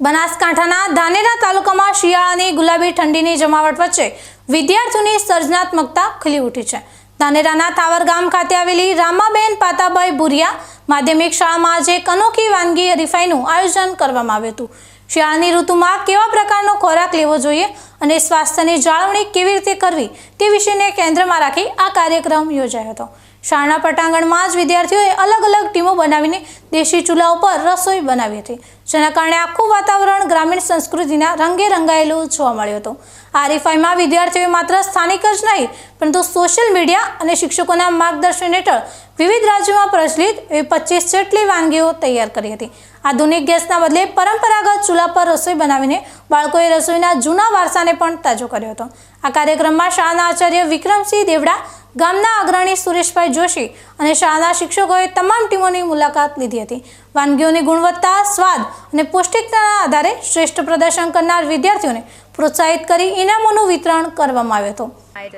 બનાસકાંઠાના ધાનેરા તાલુકામાં શિયાળાની ગુલાબી ઠંડીની જમાવટ વચ્ચે વિદ્યાર્થીઓની સર્જનાત્મકતા ખીલી ઉઠી છે. ધાનેરાના તાવર ગામ ખાતે આવેલી રામાબેન પાતાભાઈ ભુરિયા માધ્યમિક શાળામાં આજે અનોખી વાનગી હરીફાઈનું આયોજન કરવામાં આવ્યું હતું. શિયાળાની ઋતુમાં કેવા પ્રકારનો ખોરાક લેવો જોઈએ અને સ્વાસ્થ્યની જાળવણી કેવી રીતે કરવી તે વિષયને કેન્દ્રમાં રાખી આ કાર્યક્રમ યોજાયો હતો. શાળાના પટાંગણમાં જ વિદ્યાર્થીઓએ અલગ અલગ ટીમો બનાવીને દેશી ચૂલા ઉપર રસોઈ બનાવી હતી. જેના કારણે આખું વાતાવરણ ગ્રામીણ સંસ્કૃતિના રંગે રંગાયેલું જોવા મળ્યું હતું. આ હરીફાઈમાં વિદ્યાર્થીઓએ માત્ર સ્થાનિક જ નહીં, પરંતુ સોશિયલ મીડિયા અને શિક્ષકોના માર્ગદર્શન હેઠળ વિવિધ રાજ્યોમાં પ્રચલિત એવી પચીસ જેટલી વાનગીઓ તૈયાર કરી હતી. આધુનિક ગેસના બદલે પરંપરાગત ચૂલા પર રસોઈ બનાવીને બાળકોએ રસોઈના જૂના વારસાને પણ તાજો કર્યો હતો. આ કાર્યક્રમમાં શાળાના આચાર્ય વિક્રમસિંહ દેવડા ગામના અગ્રણી સુરેશભાઈ જોશી અને શાળાના શિક્ષકોએ તમામ ટીમોની મુલાકાત લીધી હતી. વાનગીઓની ગુણવત્તા, સ્વાદ અને પૌષ્ટિકતાના આધારે શ્રેષ્ઠ પ્રદર્શન કરનાર વિદ્યાર્થીઓને પ્રોત્સાહિત કરી ઇનામોનું વિતરણ કરવામાં આવ્યું હતું.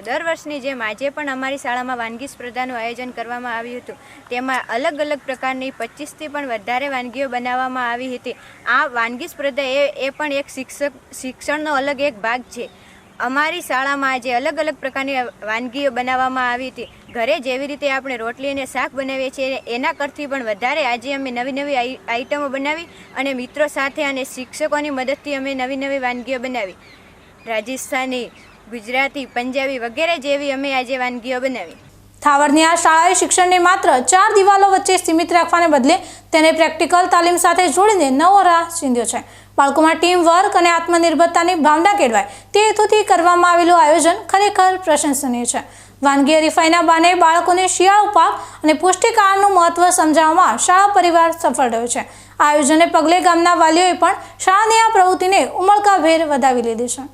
દર વર્ષની જેમ આજે પણ અમારી શાળામાં વાનગી સ્પર્ધાનું આયોજન કરવામાં આવ્યું હતું. તેમાં અલગ અલગ પ્રકારની પચીસથી પણ વધારે વાનગીઓ બનાવવામાં આવી હતી. આ વાનગી સ્પર્ધા એ એ પણ એક શિક્ષક, શિક્ષણનો અલગ એક ભાગ છે. અમારી શાળામાં આજે અલગ અલગ પ્રકારની વાનગીઓ બનાવવામાં આવી હતી. ઘરે જેવી રીતે આપણે રોટલી અને શાક બનાવીએ છીએ, એના કરતી પણ વધારે આજે અમે નવી નવી આઈ- આઈટમો બનાવી અને મિત્રો સાથે અને શિક્ષકોની મદદથી અમે નવી નવી વાનગીઓ બનાવી. રાજસ્થાની, ગુજરાતી, પંજાબી વગેરે જેવી અમે આજે વાનગીઓ બનાવી. થાવરની આ શાળાએ શિક્ષણને માત્ર ચાર દિવાલો વચ્ચે સીમિત રાખવાને બદલે તેને પ્રેક્ટિકલ તાલીમ સાથે જોડીને નવો રાહ ચીંધ્યો છે. બાળકોમાં ટીમ વર્ક અને આત્મનિર્ભરતાની ભાવના કેળવાય તે હેતુથી કરવામાં આવેલું આયોજન ખરેખર પ્રશંસનીય છે. વાનગી હરીફાઈના બાને બાળકોને શિયાળુ પાક અને પૌષ્ટિક આહારનું મહત્વ સમજાવવામાં શાળા પરિવાર સફળ રહ્યો છે. આ આયોજને પગલે ગામના વાલીઓએ પણ શાળાની આ પ્રવૃત્તિને ઉમળકાભેર વધાવી લીધી છે.